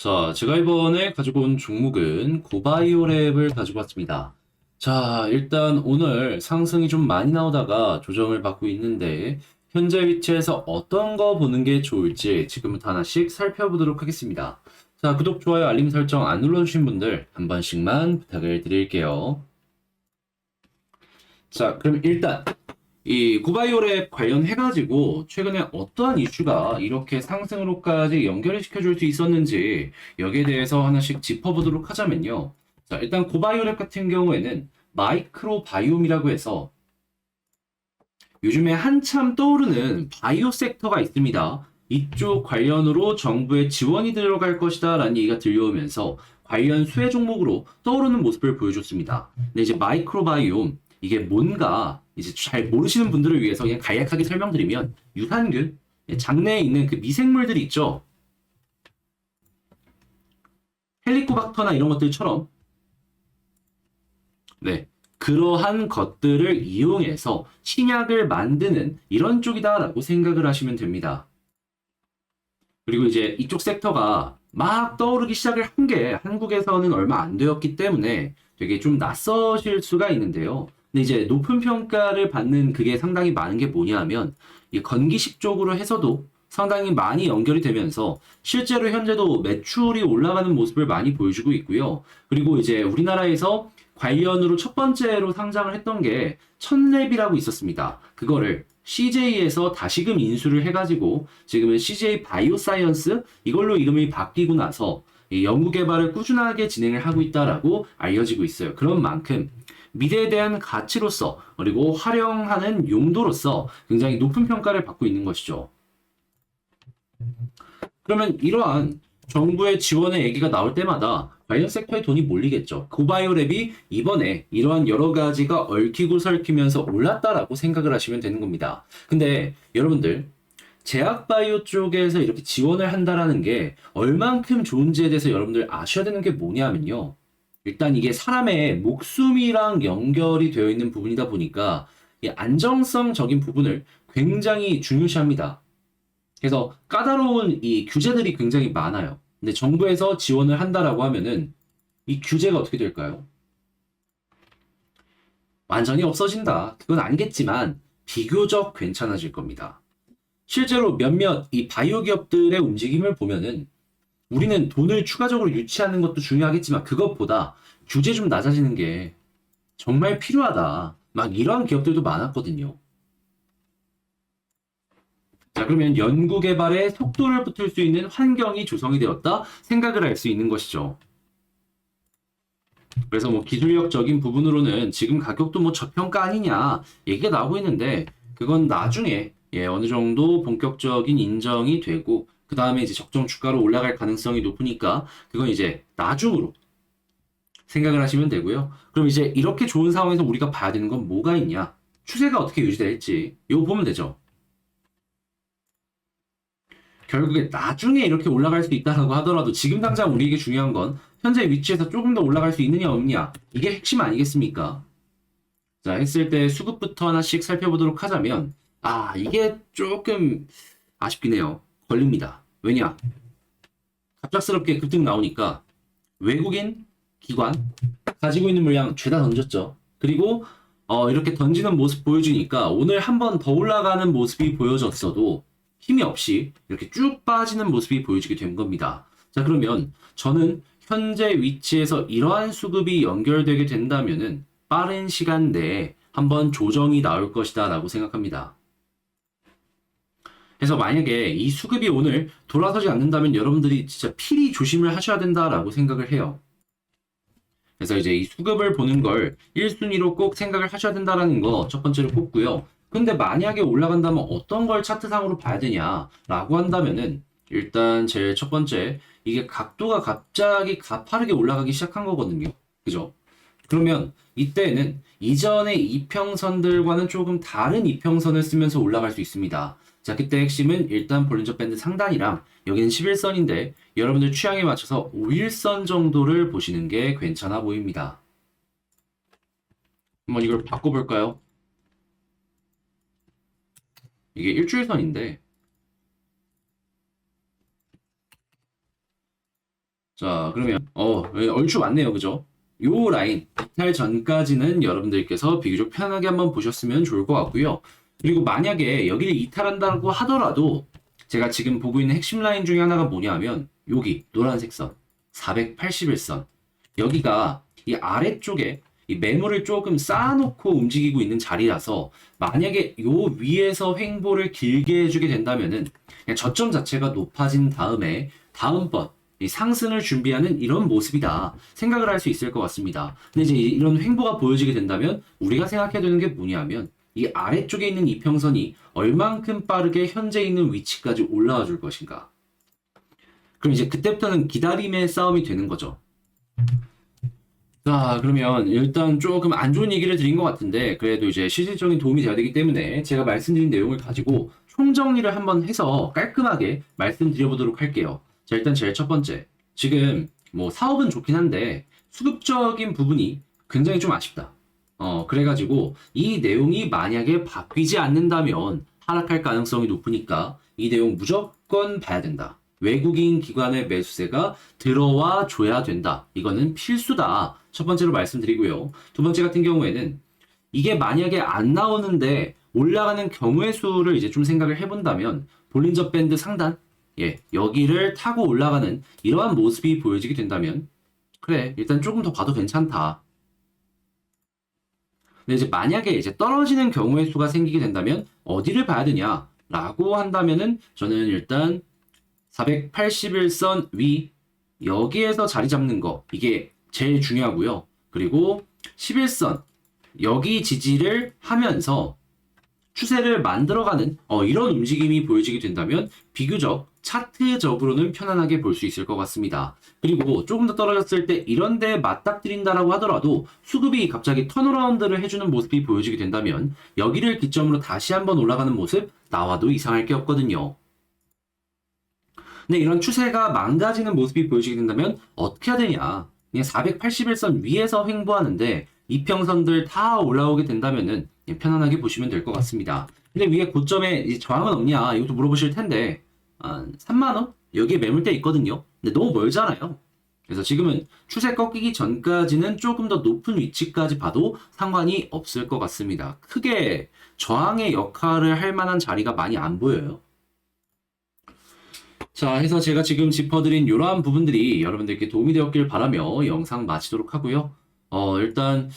자, 제가 이번에 가지고 온 종목은 고바이오랩을 가지고 왔습니다. 자, 일단 오늘 상승이 좀 많이 나오다가 조정을 받고 있는데, 현재 위치에서 어떤 거 보는 게 좋을지 지금부터 하나씩 살펴보도록 하겠습니다. 자, 구독, 좋아요, 알림 설정 안 눌러주신 분들 한 번씩만 부탁을 드릴게요. 자, 그럼 일단 이 고바이오랩 관련해가지고 최근에 어떠한 이슈가 이렇게 상승으로까지 연결을 시켜줄 수 있었는지 여기에 대해서 하나씩 짚어보도록 하자면요. 자, 일단 고바이오랩 같은 경우에는 마이크로바이옴이라고 해서 요즘에 한참 떠오르는 바이오 섹터가 있습니다. 이쪽 관련으로 정부의 지원이 들어갈 것이다 라는 얘기가 들려오면서 관련 수혜 종목으로 떠오르는 모습을 보여줬습니다. 근데 이제 마이크로바이옴 이게 뭔가 이제 잘 모르시는 분들을 위해서 그냥 간략하게 설명드리면 유산균, 예, 장내에 있는 그 미생물들이 있죠. 헬리코박터나 이런 것들처럼 네. 그러한 것들을 이용해서 신약을 만드는 이런 쪽이다라고 생각을 하시면 됩니다. 그리고 이제 이쪽 섹터가 막 떠오르기 시작을 한 게 한국에서는 얼마 안 되었기 때문에 되게 좀 낯서실 수가 있는데요. 근데 이제 높은 평가를 받는 그게 상당히 많은 게 뭐냐면 이 건기식 쪽으로 해서도 상당히 많이 연결이 되면서 실제로 현재도 매출이 올라가는 모습을 많이 보여주고 있고요. 그리고 이제 우리나라에서 관련으로 첫 번째로 상장을 했던 게 천랩이라고 있었습니다. 그거를 CJ에서 다시금 인수를 해가지고 지금은 CJ 바이오사이언스 이걸로 이름이 바뀌고 나서 이 연구 개발을 꾸준하게 진행을 하고 있다라고 알려지고 있어요. 그런 만큼 미래에 대한 가치로서 그리고 활용하는 용도로서 굉장히 높은 평가를 받고 있는 것이죠. 그러면 이러한 정부의 지원의 얘기가 나올 때마다 관련 섹터에 돈이 몰리겠죠. 고바이오랩이 이번에 이러한 여러 가지가 얽히고 설키면서 올랐다라고 생각을 하시면 되는 겁니다. 근데 여러분들 제약바이오 쪽에서 이렇게 지원을 한다라는 게 얼만큼 좋은지에 대해서 여러분들 아셔야 되는 게 뭐냐면요. 일단 이게 사람의 목숨이랑 연결이 되어 있는 부분이다 보니까 이 안정성적인 부분을 굉장히 중요시합니다. 그래서 까다로운 이 규제들이 굉장히 많아요. 근데 정부에서 지원을 한다라고 하면은 이 규제가 어떻게 될까요? 완전히 없어진다. 그건 아니겠지만 비교적 괜찮아질 겁니다. 실제로 몇몇 이 바이오 기업들의 움직임을 보면은 우리는 돈을 추가적으로 유치하는 것도 중요하겠지만 그것보다 규제 좀 낮아지는 게 정말 필요하다. 막 이러한 기업들도 많았거든요. 자, 그러면 연구 개발에 속도를 붙일 수 있는 환경이 조성이 되었다 생각을 할 수 있는 것이죠. 그래서 뭐 기술력적인 부분으로는 지금 가격도 뭐 저평가 아니냐 얘기가 나오고 있는데 그건 나중에 예, 어느 정도 본격적인 인정이 되고 그 다음에 이제 적정 주가로 올라갈 가능성이 높으니까 그건 이제 나중으로 생각을 하시면 되고요. 그럼 이제 이렇게 좋은 상황에서 우리가 봐야 되는 건 뭐가 있냐? 추세가 어떻게 유지될지 이거 보면 되죠. 결국에 나중에 이렇게 올라갈 수 있다라고 하더라도 지금 당장 우리에게 중요한 건 현재 위치에서 조금 더 올라갈 수 있느냐 없느냐 이게 핵심 아니겠습니까? 자 했을 때 수급부터 하나씩 살펴보도록 하자면 아 이게 조금 아쉽긴 해요. 걸립니다. 왜냐? 갑작스럽게 급등 나오니까 외국인 기관 가지고 있는 물량 죄다 던졌죠. 그리고 어, 이렇게 던지는 모습 보여주니까 오늘 한 번 더 올라가는 모습이 보여졌어도 힘이 없이 이렇게 쭉 빠지는 모습이 보여지게 된 겁니다. 자, 그러면 저는 현재 위치에서 이러한 수급이 연결되게 된다면은 빠른 시간 내에 한번 조정이 나올 것이다 라고 생각합니다. 그래서 만약에 이 수급이 오늘 돌아서지 않는다면 여러분들이 진짜 필히 조심을 하셔야 된다라고 생각을 해요. 그래서 이제 이 수급을 보는 걸 1순위로 꼭 생각을 하셔야 된다라는 거 첫 번째로 꼽고요. 근데 만약에 올라간다면 어떤 걸 차트상으로 봐야 되냐라고 한다면은 일단 제일 첫 번째 이게 각도가 갑자기 가파르게 올라가기 시작한 거거든요. 그죠? 그러면 이때는 이전의 이평선들과는 조금 다른 이평선을 쓰면서 올라갈 수 있습니다. 자, 그때 핵심은 일단 볼린저 밴드 상단이랑 여기는 11선인데 여러분들 취향에 맞춰서 5일선 정도를 보시는 게 괜찮아 보입니다. 한번 이걸 바꿔볼까요? 이게 일주일선인데 자, 그러면 어, 예, 얼추 맞네요. 그죠? 요 라인 이탈 전까지는 여러분들께서 비교적 편하게 한번 보셨으면 좋을 것 같고요. 그리고 만약에 여기를 이탈한다고 하더라도 제가 지금 보고 있는 핵심 라인 중에 하나가 뭐냐면 여기 노란색 선 481선 여기가 이 아래쪽에 이 매물을 조금 쌓아놓고 움직이고 있는 자리라서 만약에 요 위에서 횡보를 길게 해주게 된다면은 저점 자체가 높아진 다음에 다음번 이 상승을 준비하는 이런 모습이다 생각을 할 수 있을 것 같습니다. 근데 이제 이런 횡보가 보여지게 된다면 우리가 생각해야 되는 게 뭐냐면 이 아래쪽에 있는 이평선이 얼만큼 빠르게 현재 있는 위치까지 올라와 줄 것인가. 그럼 이제 그때부터는 기다림의 싸움이 되는 거죠. 자, 그러면 일단 조금 안 좋은 얘기를 드린 것 같은데, 그래도 이제 실질적인 도움이 돼야 되기 때문에 제가 말씀드린 내용을 가지고 총정리를 한번 해서 깔끔하게 말씀드려보도록 할게요. 자, 일단 제일 첫 번째. 지금 뭐 사업은 좋긴 한데, 수급적인 부분이 굉장히 좀 아쉽다. 어, 그래가지고 이 내용이 만약에 바뀌지 않는다면 하락할 가능성이 높으니까 이 내용 무조건 봐야 된다. 외국인 기관의 매수세가 들어와 줘야 된다. 이거는 필수다. 첫 번째로 말씀드리고요. 두 번째 같은 경우에는 이게 만약에 안 나오는데 올라가는 경우의 수를 이제 좀 생각을 해본다면 볼린저 밴드 상단 예 여기를 타고 올라가는 이러한 모습이 보여지게 된다면 그래 일단 조금 더 봐도 괜찮다. 근데 이제 만약에 이제 떨어지는 경우의 수가 생기게 된다면 어디를 봐야 되냐라고 한다면은 저는 일단 481선 위 여기에서 자리 잡는 거 이게 제일 중요하고요. 그리고 11선 여기 지지를 하면서 추세를 만들어가는 어, 이런 움직임이 보여지게 된다면 비교적 차트적으로는 편안하게 볼 수 있을 것 같습니다. 그리고 조금 더 떨어졌을 때 이런 데 맞닥뜨린다라고 하더라도 수급이 갑자기 턴어라운드를 해주는 모습이 보여지게 된다면 여기를 기점으로 다시 한번 올라가는 모습 나와도 이상할 게 없거든요. 근데 이런 추세가 망가지는 모습이 보여지게 된다면 어떻게 해야 되냐? 그냥 481선 위에서 횡보하는데 이평선들 다 올라오게 된다면은 편안하게 보시면 될 것 같습니다. 근데 위에 고점에 저항은 없냐? 이것도 물어보실 텐데 한 3만 원? 여기에 매물대 있거든요. 근데 너무 멀잖아요. 그래서 지금은 추세 꺾이기 전까지는 조금 더 높은 위치까지 봐도 상관이 없을 것 같습니다. 크게 저항의 역할을 할 만한 자리가 많이 안 보여요. 자, 해서 제가 지금 짚어드린 이러한 부분들이 여러분들께 도움이 되었길 바라며 영상 마치도록 하고요. 어, 일단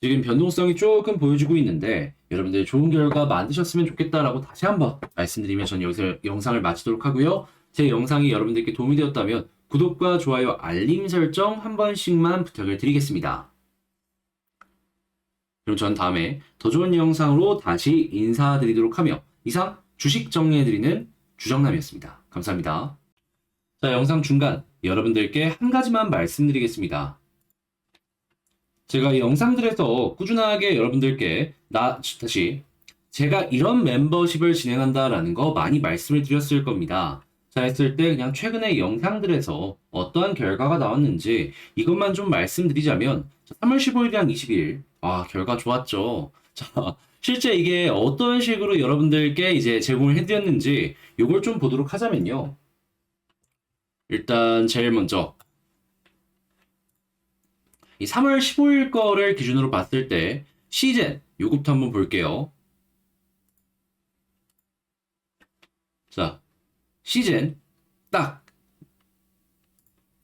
지금 변동성이 조금 보여주고 있는데 여러분들 좋은 결과 만드셨으면 좋겠다라고 다시 한번 말씀드리며 전 여기서 영상을 마치도록 하고요. 제 영상이 여러분들께 도움이 되었다면 구독과 좋아요, 알림 설정 한 번씩만 부탁을 드리겠습니다. 그럼 전 다음에 더 좋은 영상으로 다시 인사드리도록 하며 이상 주식 정리해드리는 주정남이었습니다. 감사합니다. 자, 영상 중간 여러분들께 한 가지만 말씀드리겠습니다. 제가 이 영상들에서 꾸준하게 여러분들께 나 다시 제가 이런 멤버십을 진행한다라는 거 많이 말씀을 드렸을 겁니다. 자 했을 때 그냥 최근에 영상들에서 어떠한 결과가 나왔는지 이것만 좀 말씀드리자면 3월 15일이랑 20일 아 결과 좋았죠. 자 실제 이게 어떤 식으로 여러분들께 이제 제공을 해드렸는지 이걸 좀 보도록 하자면요. 일단 제일 먼저 이 3월 15일 거를 기준으로 봤을 때 시즌 요것부터 한번 볼게요. 자, 시즌 딱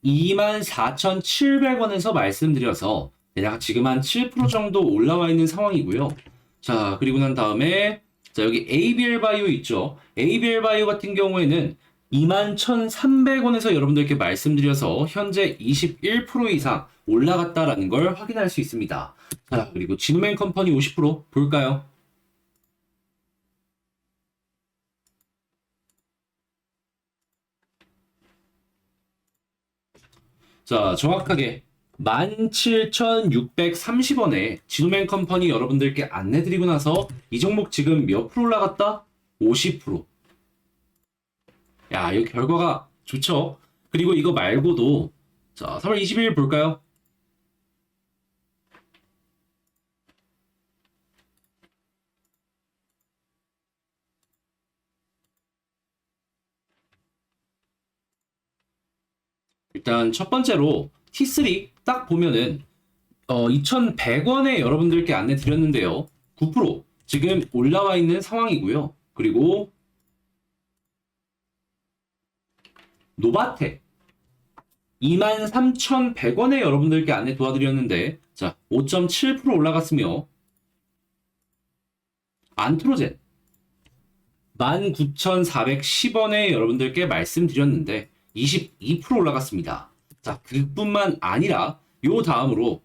24,700원에서 말씀드려서 대략 지금 한 7% 정도 올라와 있는 상황이고요. 자, 그리고 난 다음에 자, 여기 ABL 바이오 있죠. ABL 바이오 같은 경우에는 21,300원에서 여러분들께 말씀드려서 현재 21% 이상 올라갔다라는 걸 확인할 수 있습니다. 자, 그리고 진우맨 컴퍼니 50% 볼까요? 자, 정확하게 17,630원에 진우맨 컴퍼니 여러분들께 안내드리고 나서 이 종목 지금 몇 프로 올라갔다? 50%. 야, 이 결과가 좋죠? 그리고 이거 말고도 자, 3월 20일 볼까요? 일단 첫 번째로 T3 딱 보면은 어, 2,100원에 여러분들께 안내 드렸는데요. 9% 지금 올라와 있는 상황이고요. 그리고 노바텍 23,100원에 여러분들께 안내 도와드렸는데 자, 5.7% 올라갔으며 안트로젠 19,410원에 여러분들께 말씀드렸는데 22% 올라갔습니다. 자, 그뿐만 아니라 요 다음으로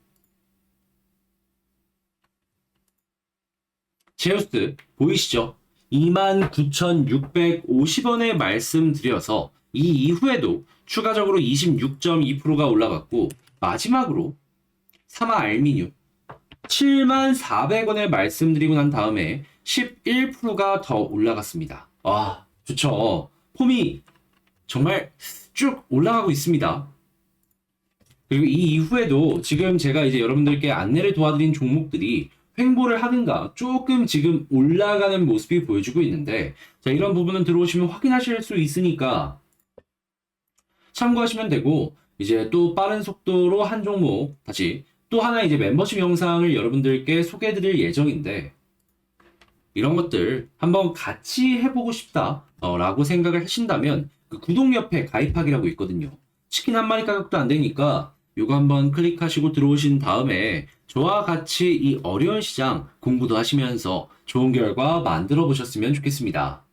제우스 보이시죠? 29,650원에 말씀드려서 이 이후에도 추가적으로 26.2%가 올라갔고 마지막으로 사마 알미늄 7,400원에 말씀드리고 난 다음에 11%가 더 올라갔습니다. 와, 좋죠. 폼이 정말 쭉 올라가고 있습니다. 그리고 이 이후에도 지금 제가 이제 여러분들께 안내를 도와드린 종목들이 횡보를 하든가 조금 지금 올라가는 모습이 보여주고 있는데 자 이런 부분은 들어오시면 확인하실 수 있으니까 참고하시면 되고 이제 또 빠른 속도로 한 종목 다시 또 하나 이제 멤버십 영상을 여러분들께 소개해드릴 예정인데 이런 것들 한번 같이 해보고 싶다라고 생각을 하신다면 그 구독 옆에 가입하기라고 있거든요. 치킨 한 마리 가격도 안 되니까 요거 한번 클릭하시고 들어오신 다음에 저와 같이 이 어려운 시장 공부도 하시면서 좋은 결과 만들어 보셨으면 좋겠습니다.